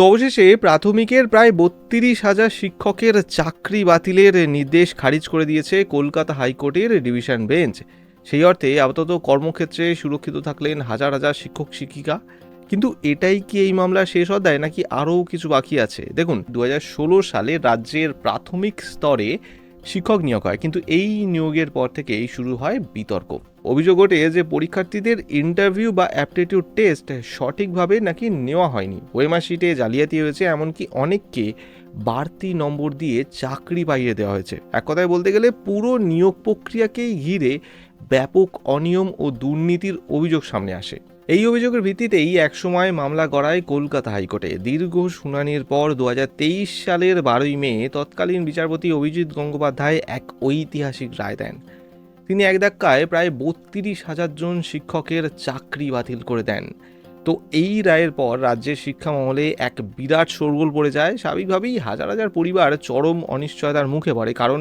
তো অবশেষে প্রাথমিকের প্রায় বত্রিশ হাজার শিক্ষকের চাকরি বাতিলের নির্দেশ খারিজ করে দিয়েছে কলকাতা হাইকোর্টের ডিভিশন বেঞ্চ। সেই অর্থে আপাতত কর্মক্ষেত্রে সুরক্ষিত থাকলেন হাজার হাজার শিক্ষক, শিক্ষিকা। কিন্তু এটাই কি এই মামলা শেষ অধ্যায় নাকি আরও কিছু বাকি আছে? দেখুন দু হাজার ষোলো সালে রাজ্যের প্রাথমিক স্তরে শিক্ষক নিয়োগ হয়, কিন্তু এই নিয়োগের পর থেকেই শুরু হয় বিতর্ক। অভিযোগ ওঠে যে পরীক্ষার্থীদের ইন্টারভিউ বা অ্যাপটিটিউড টেস্ট সঠিকভাবে নাকি নেওয়া হয়নি। ওয়েমার শিটে জালিয়াতি হয়েছে এমনকি অনেককে বাড়তি নম্বর দিয়ে চাকরি পাইয়ে দেওয়া হয়েছে। এক কথায় বলতে গেলে পুরো নিয়োগ প্রক্রিয়াকেই ঘিরে ব্যাপক অনিয়ম ও দুর্নীতির অভিযোগ সামনে আসে। এই অভিযোগের ভিত্তিতেই একসময় মামলা গড়ায় কলকাতা হাইকোর্টে। দীর্ঘ শুনানির পর দু হাজার তেইশ সালের বারোই মে তৎকালীন বিচারপতি অভিজিৎ গঙ্গোপাধ্যায় এক ঐতিহাসিক রায় দেন। তিনি এক ধাক্কায় প্রায় বত্রিশ হাজার জন শিক্ষকের চাকরি বাতিল করে দেন। তো এই রায়ের পর রাজ্যের শিক্ষা মহলে এক বিরাট শোরগোল পড়ে যায়। স্বাভাবিকভাবেই হাজার হাজার পরিবার চরম অনিশ্চয়তার মুখে পড়ে, কারণ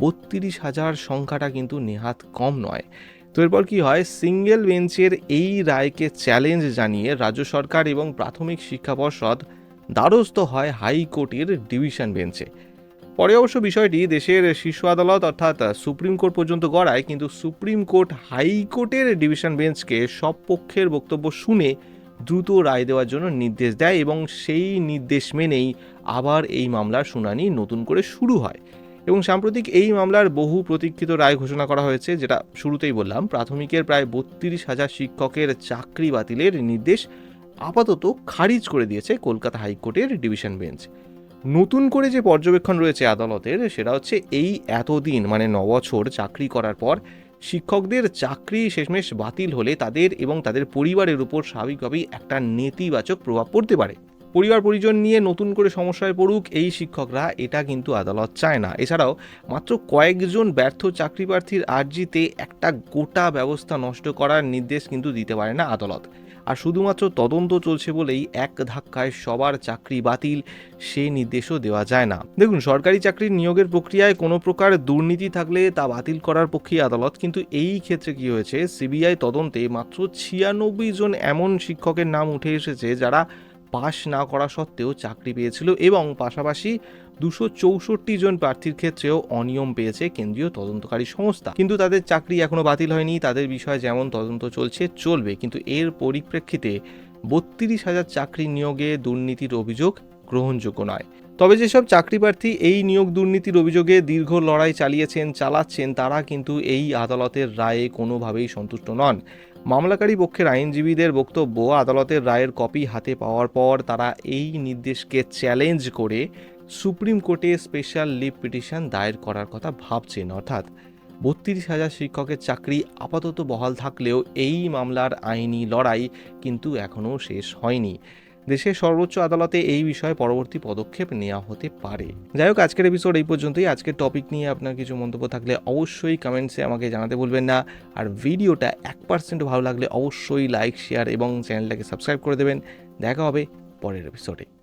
বত্রিশ হাজার সংখ্যাটা কিন্তু নেহাত কম নয়। তো এরপর কি হয়? সিঙ্গেল বেঞ্চের এই রায়কে চ্যালেঞ্জ জানিয়ে রাজ্য সরকার এবং প্রাথমিক শিক্ষা পর্ষদ দ্বারস্থ হয় হাইকোর্টের ডিভিশন বেঞ্চে। পরে অবশ্য বিষয়টি দেশের শীর্ষ আদালত অর্থাৎ সুপ্রিম কোর্ট পর্যন্ত গড়ায়, কিন্তু সুপ্রিম কোর্ট হাইকোর্টের ডিভিশন বেঞ্চকে সব পক্ষের বক্তব্য শুনে দ্রুত রায় দেওয়ার জন্য নির্দেশ দেয় এবং সেই নির্দেশ মেনেই আবার এই মামলার শুনানি নতুন করে শুরু হয়। এবং সাম্প্রতিক এই মামলার বহু প্রতীক্ষিত রায় ঘোষণা করা হয়েছে, যেটা শুরুতেই বললাম, প্রাথমিকের প্রায় বত্রিশ হাজার শিক্ষকের চাকরি বাতিলের নির্দেশ আপাতত খারিজ করে দিয়েছে কলকাতা হাইকোর্টের ডিভিশন বেঞ্চ। নতুন করে যে পর্যবেক্ষণ রয়েছে আদালতের, সেটা হচ্ছে এই এতদিন মানে ন বছর চাকরি করার পর শিক্ষকদের চাকরি শেষমেশ বাতিল হলে তাদের এবং তাদের পরিবারের উপর স্বাভাবিকভাবেই একটা নেতিবাচক প্রভাব পড়তে পারে। পরিবার পরিজন নিয়ে নতুন করে সমস্যায় পড়ুক এই শিক্ষকরা, এটা কিন্তু আদালত চায় না। এছাড়াও মাত্র কয়েকজন ব্যর্থ চাকরি প্রার্থীর আর্জিতে একটা গোটা ব্যবস্থা নষ্ট করার নির্দেশ কিন্তু দিতে পারে না আদালত। আর শুধুমাত্র তদন্ত চলছে বলেই এক ধাক্কায় সবার চাকরি বাতিল, সে নির্দেশও দেওয়া যায় না। দেখুন, সরকারি চাকরির নিয়োগের প্রক্রিয়ায় কোনো প্রকার দুর্নীতি থাকলে তা বাতিল করার পক্ষেই আদালত, কিন্তু এই ক্ষেত্রে কি হয়েছে? সিবিআই তদন্তে মাত্র ছিয়ানব্বই জন এমন শিক্ষকের নাম উঠে এসেছে যারা পাশ না করা সত্ত্বেও চাকরি পেয়েছিল এবং পাশাপাশি দুশো চৌষট্টি জন প্রার্থীর ক্ষেত্রেও অনিয়ম পেয়েছে কেন্দ্রীয় তদন্তকারী সংস্থা। কিন্তু তাদের চাকরি এখনও বাতিল হয়নি, তাদের বিষয়ে যেমন তদন্ত চলছে, চলবে। কিন্তু এর পরিপ্রেক্ষিতে বত্রিশ হাজার চাকরি নিয়োগে দুর্নীতির অভিযোগ গ্রহণযোগ্য নয়। তবে যেসব চাকরি প্রার্থী এই নিয়োগ দুর্নীতির অভিযোগে দীর্ঘ লড়াই চালিয়েছেন, চালাচ্ছেন, তারা কিন্তু এই আদালতের রায়ে কোনোভাবেই সন্তুষ্ট নন। মামলাকারী পক্ষের আইনজীবীদের বক্তব্য, আদালতের রায়ের কপি হাতে পাওয়ার পর তারা এই নির্দেশকে চ্যালেঞ্জ করে সুপ্রিম কোর্টে স্পেশাল লিভ পিটিশন দায়ের করার কথা ভাবছেন। অর্থাৎ বত্রিশ হাজার শিক্ষকের চাকরি আপাতত বহাল থাকলেও এই মামলার আইনি লড়াই কিন্তু এখনও শেষ হয়নি। দেশের সর্বোচ্চ আদালতে এই বিষয়ে পরবর্তী পদক্ষেপ নেওয়া হতে পারে। যাই হোক, আজকের এপিসোড এই পর্যন্তই। আজকের টপিক নিয়ে আপনার কিছু মন্তব্য থাকলে অবশ্যই কমেন্টসে আমাকে জানাতে ভুলবেন না। আর ভিডিওটা এক পার্সেন্ট ভালো লাগলে অবশ্যই লাইক শেয়ার এবং চ্যানেলটাকে সাবস্ক্রাইব করে দেবেন। দেখা হবে পরের এপিসোডে